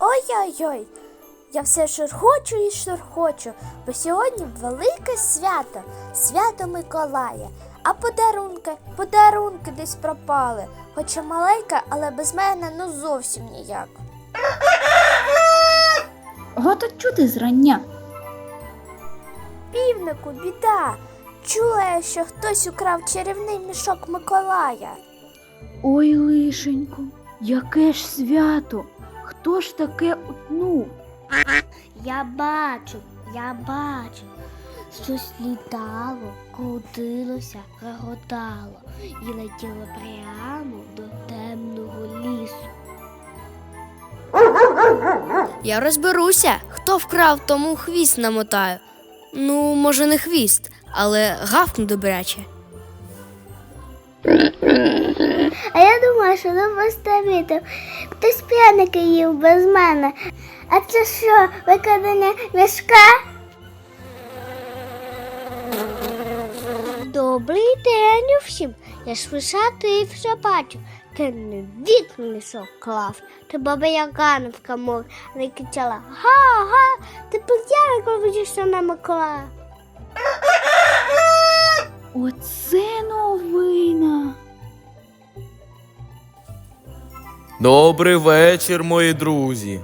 Ой-ой-ой. Я все шурхочу і шурхочу, бо сьогодні велике свято, свято Миколая. А подарунки, подарунки десь пропали. Хоча маленька, але без мене ну зовсім ніяк. Гото чути зрання. Півнику, біда. Чула я, що хтось украв чарівний мішок Миколая. Ой, лишенько, яке ж свято? Хто ж таке утнув? Я бачу, я бачу. Щось літало, крутилося, реготало і летіло прямо до темного лісу. Я розберуся, хто вкрав, тому хвіст намотаю. Ну, може, не хвіст, але гавкну добряче. До постамітів хтось пряники їв без мене. А це що, викрадення мішка? Добрий день усім. Я ж вишати вже бачу. Ти не вік мішок клав. Ти баба Яга не вкамор, не кричала Га-га, ти п'яник робиш на Миколая. Оце новина. Добрий вечір, мої друзі.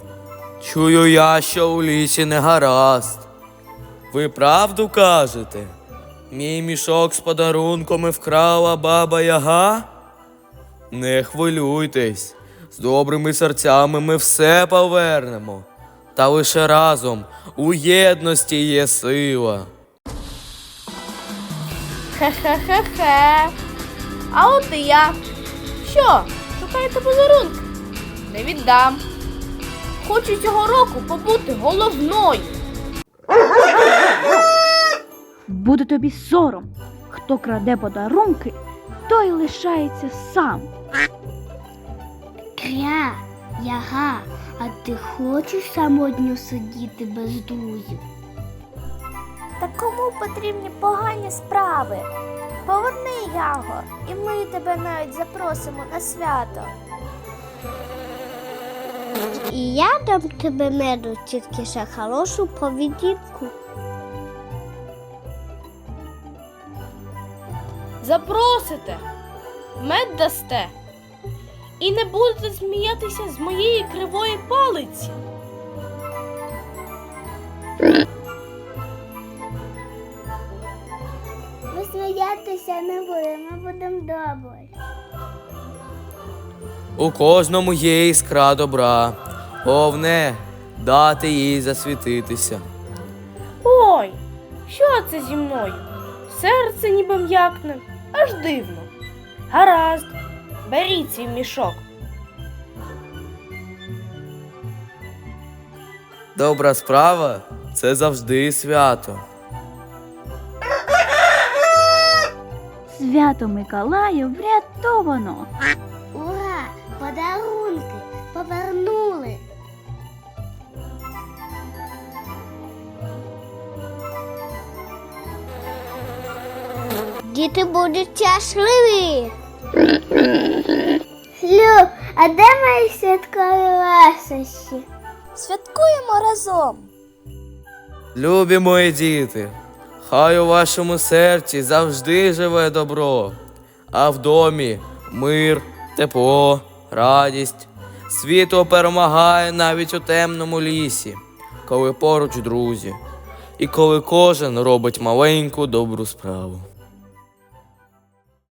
Чую я, що у лісі не гаразд. Ви правду кажете? Мій мішок з подарунками вкрала баба Яга? Не хвилюйтесь, з добрими серцями ми все повернемо. Та лише разом у єдності є сила. Хе-хе-хе-хе. А от і я. Що, шукаєте подарунки? Не віддам. Хочу цього року побути головною. Буде тобі сором. Хто краде подарунки, той лишається сам. Кря, яга, а ти хочеш самотньо сидіти без друзів? Та кому потрібні погані справи? Поверни його, і ми тебе навіть запросимо на свято. І я дам тебе меду, тільки ще хорошу поведінку. Запросите, мед дасте. І не будете сміятися з моєї кривої палиці. Сміятися не будемо, ми будемо добрі. У кожному є іскра добра. Головне дати їй засвітитися. Ой, що це зі мною? Серце ніби м'якне, аж дивно. Гаразд, беріть свій мішок. Добра справа це завжди свято. Свято Миколаю врятовано. Ура! Подарунки повернули. Діти будуть щасливі. Лю, а де мої святкові ласощі? Святкуємо разом. Любі мої діти, хай у вашому серці завжди живе добро, а в домі мир, тепло, радість. Світло перемагає навіть у темному лісі, коли поруч друзі, і коли кожен робить маленьку добру справу.